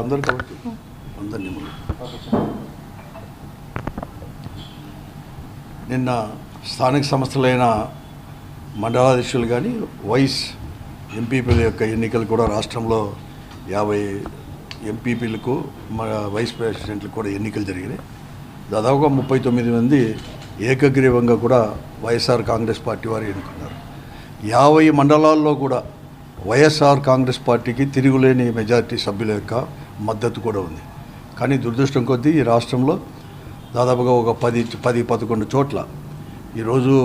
అందరు కాబట్టి నిన్న స్థానిక సంస్థలైన మండలాధీశులు కానీ వైస్ ఎంపీపీల యొక్క ఎన్నికలు కూడా రాష్ట్రంలో యాభై ఎంపీపీలకు వైస్ ప్రెసిడెంట్లకు కూడా ఎన్నికలు జరిగినాయి. దాదాపుగా ముప్పై తొమ్మిది మంది ఏకగ్రీవంగా కూడా వైఎస్ఆర్ కాంగ్రెస్ పార్టీ వారు ఎన్నుకున్నారు. యాభై మండలాల్లో కూడా వైఎస్ఆర్ కాంగ్రెస్ పార్టీకి తిరుగులేని మెజారిటీ సభ్యుల యొక్క మద్దతు కూడా ఉంది. కానీ దురదృష్టం కొద్దీ ఈ రాష్ట్రంలో దాదాపుగా ఒక పది పది పదకొండు చోట్ల ఈరోజు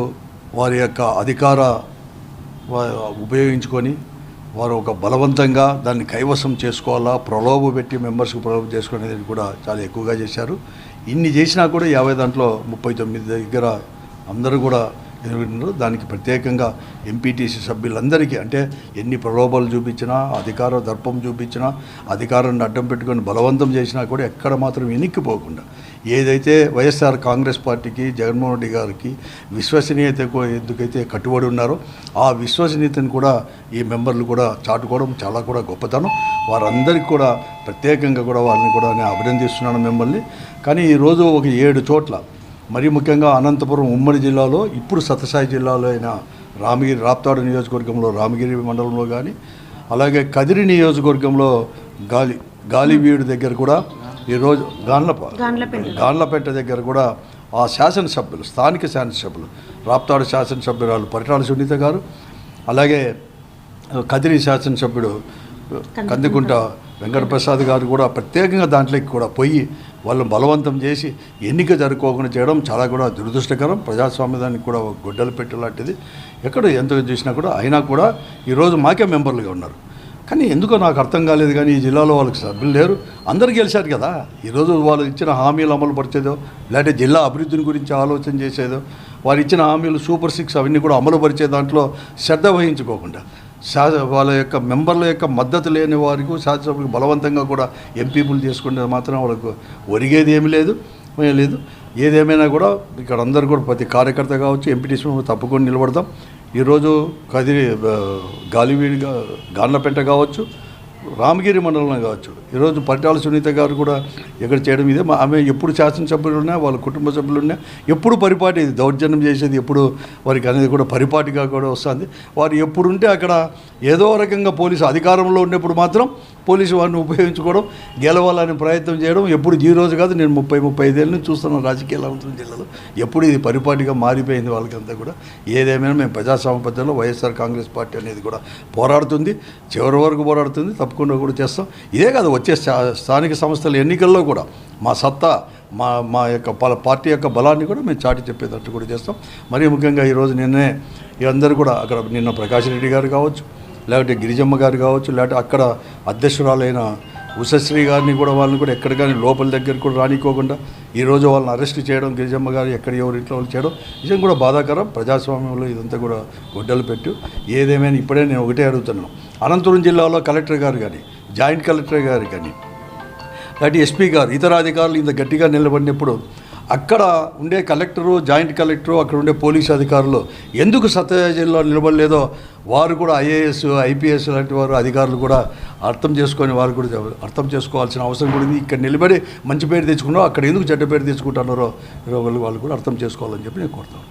వారి యొక్క అధికార ఉపయోగించుకొని వారు ఒక బలవంతంగా దాన్ని కైవసం చేసుకోవాలా ప్రలోభ పెట్టి మెంబర్స్కి ప్రలోభ చేసుకునేది కూడా చాలా ఎక్కువగా చేశారు. ఇన్ని చేసినా కూడా యాభై దాంట్లో ముప్పై తొమ్మిది దగ్గర అందరూ కూడా ఎదుర్కొన్నారు దానికి ప్రత్యేకంగా ఎంపీటీసీ సభ్యులందరికీ అంటే ఎన్ని ప్రలోభాలు చూపించినా అధికార దర్పం చూపించినా అధికారాన్ని అడ్డం పెట్టుకొని బలవంతం చేసినా కూడా ఎక్కడ మాత్రం వెనక్కిపోకుండా ఏదైతే వైఎస్ఆర్ కాంగ్రెస్ పార్టీకి జగన్మోహన్ రెడ్డి గారికి విశ్వసనీయత ఎందుకైతే కట్టుబడి ఉన్నారో ఆ విశ్వసనీయతను కూడా ఈ మెంబర్లు కూడా చాటుకోవడం చాలా కూడా గొప్పతనం. వారందరికీ కూడా ప్రత్యేకంగా కూడా వాళ్ళని కూడా నేను అభినందిస్తున్నాను మిమ్మల్ని. కానీ ఈరోజు ఒక ఏడు చోట్ల మరీ ముఖ్యంగా అనంతపురం ఉమ్మడి జిల్లాలో ఇప్పుడు సత్యసాయి జిల్లాలో అయిన రామగిరి రాప్తాడు నియోజకవర్గంలో రామగిరి మండలంలో కానీ అలాగే కదిరి నియోజకవర్గంలో గాలి గాలివీడు దగ్గర కూడా ఈరోజు గాన్లప గాన్లపేట. గాన్లపేట దగ్గర కూడా ఆ శాసనసభ్యులు స్థానిక శాసనసభ్యులు రాప్తాడు శాసనసభ్యురాలు పరిటాల సునీత గారు అలాగే కదిరి శాసనసభ్యుడు కందికుంట. వెంకటప్రసాద్ గారు కూడా ప్రత్యేకంగా దాంట్లోకి కూడా పోయి వాళ్ళని బలవంతం చేసి ఎన్నిక జరుపుకోకుండా చేయడం చాలా కూడా దురదృష్టకరం. ప్రజాస్వామ్యానికి కూడా గొడ్డలు పెట్టలాంటిది ఎక్కడ ఎంత చూసినా కూడా అయినా కూడా ఈరోజు మాకే మెంబర్లుగా ఉన్నారు. కానీ ఎందుకో నాకు అర్థం కాలేదు కానీ ఈ జిల్లాలో వాళ్ళకి సభ్యులు లేరు. అందరు గెలిచారు కదా. ఈరోజు వాళ్ళు ఇచ్చిన హామీలు అమలు పరిచేదో లేకపోతే జిల్లా అభివృద్ధిని గురించి ఆలోచన చేసేదో వారు ఇచ్చిన హామీలు సూపర్ సిక్స్ అవన్నీ కూడా అమలు పరిచే దాంట్లో శ్రద్ధ వహించుకోకుండా. శా వాళ్ళ యొక్క మెంబర్ల యొక్క మద్దతు లేని వారికి శాసనసభకు బలవంతంగా కూడా ఎంపీపులు చేసుకుంటే మాత్రం వాళ్ళకు ఒరిగేది ఏమి లేదు లేదు. ఏదేమైనా కూడా ఇక్కడ అందరు కూడా ప్రతి కార్యకర్త కావచ్చు ఎంపీటీసీ తప్పకుండా నిలబడతాం. ఈరోజు కదిరి గాలివీడిగా గాన్లపేట కావచ్చు రామగిరి మండలంలో కావచ్చు. ఈరోజు పట్టాల సునీత గారు కూడా ఇక్కడ చేయడం ఇదే. మా- ఆమె ఎప్పుడు శాసనసభ్యులున్నా వాళ్ళ కుటుంబ సభ్యులున్నా ఎప్పుడు పరిపాటి ఇది దౌర్జన్యం చేసేది ఎప్పుడు వారికి అనేది కూడా పరిపాటిగా కూడా వస్తుంది. వారు ఎప్పుడుంటే అక్కడ ఏదో రకంగా పోలీసు అధికారంలో ఉన్నప్పుడు మాత్రం పోలీసు వారిని ఉపయోగించుకోవడం గెలవాలని ప్రయత్నం చేయడం ఎప్పుడు ఈ రోజు కాదు నేను ముప్పై ముప్పై ఐదేళ్ళ నుంచి చూస్తున్నాను రాజకీయాలు అవుతున్న జిల్లాలో. ఎప్పుడు ఇది పరిపాటిగా మారిపోయింది వాళ్ళకంతా కూడా. ఏదేమైనా మేము ప్రజాస్వామ్య పద్ధతిలో వైఎస్ఆర్ కాంగ్రెస్ పార్టీ అనేది కూడా పోరాడుతుంది చివరి వరకు పోరాడుతుంది తప్పకుండా కూడా చేస్తాం. ఇదే కాదు వచ్చే స్థా- స్థానిక సంస్థల ఎన్నికల్లో కూడా మా సత్తా మా మా యొక్క పల- పార్టీ యొక్క బలాన్ని కూడా మేము చాటి చెప్పేటట్టు కూడా చేస్తాం. మరీ ముఖ్యంగా ఈరోజు నిన్నే అందరూ కూడా అక్కడ నిన్న ప్రకాష్ రెడ్డి గారు కావచ్చు లేకపోతే గిరిజమ్మ గారు కావచ్చు లేకపోతే అక్కడ అధ్యక్షురాలైన ఉషశ్రీ గారిని కూడా వాళ్ళని కూడా ఎక్కడ కానీ లోపల దగ్గర కూడా రానికోకుండా ఈరోజు వాళ్ళని అరెస్ట్ చేయడం గిరిజమ్మ గారు ఎక్కడ ఎవరి ఇంట్లో వాళ్ళు చేయడం నిజం కూడా బాధాకరం. ప్రజాస్వామ్యంలో ఇదంతా కూడా గొడ్డలు పెట్టు. ఏదేమైనా ఇప్పుడే నేను ఒకటే అడుగుతున్నాను. అనంతపురం జిల్లాలో కలెక్టర్ గారు కానీ జాయింట్ కలెక్టర్ గారు కానీ లేకపోతే ఎస్పీ గారు ఇతర అధికారులు ఇంత గట్టిగా నిలబడినప్పుడు అక్కడ ఉండే కలెక్టరు జాయింట్ కలెక్టరు అక్కడ ఉండే పోలీసు అధికారులు ఎందుకు సత్య జిల్లా నిలబడలేదో వారు కూడా ఐఏఎస్ ఐపీఎస్ లాంటి వారు అధికారులు కూడా అర్థం చేసుకొని వారు కూడా అర్థం చేసుకోవాల్సిన అవసరం కూడా ఇక్కడ నిలబడి మంచి పేరు తెచ్చుకున్నారో అక్కడ ఎందుకు చెడ్డ పేరు తెచ్చుకుంటున్నారో వాళ్ళు కూడా అర్థం చేసుకోవాలని చెప్పి నేను కోరుతాను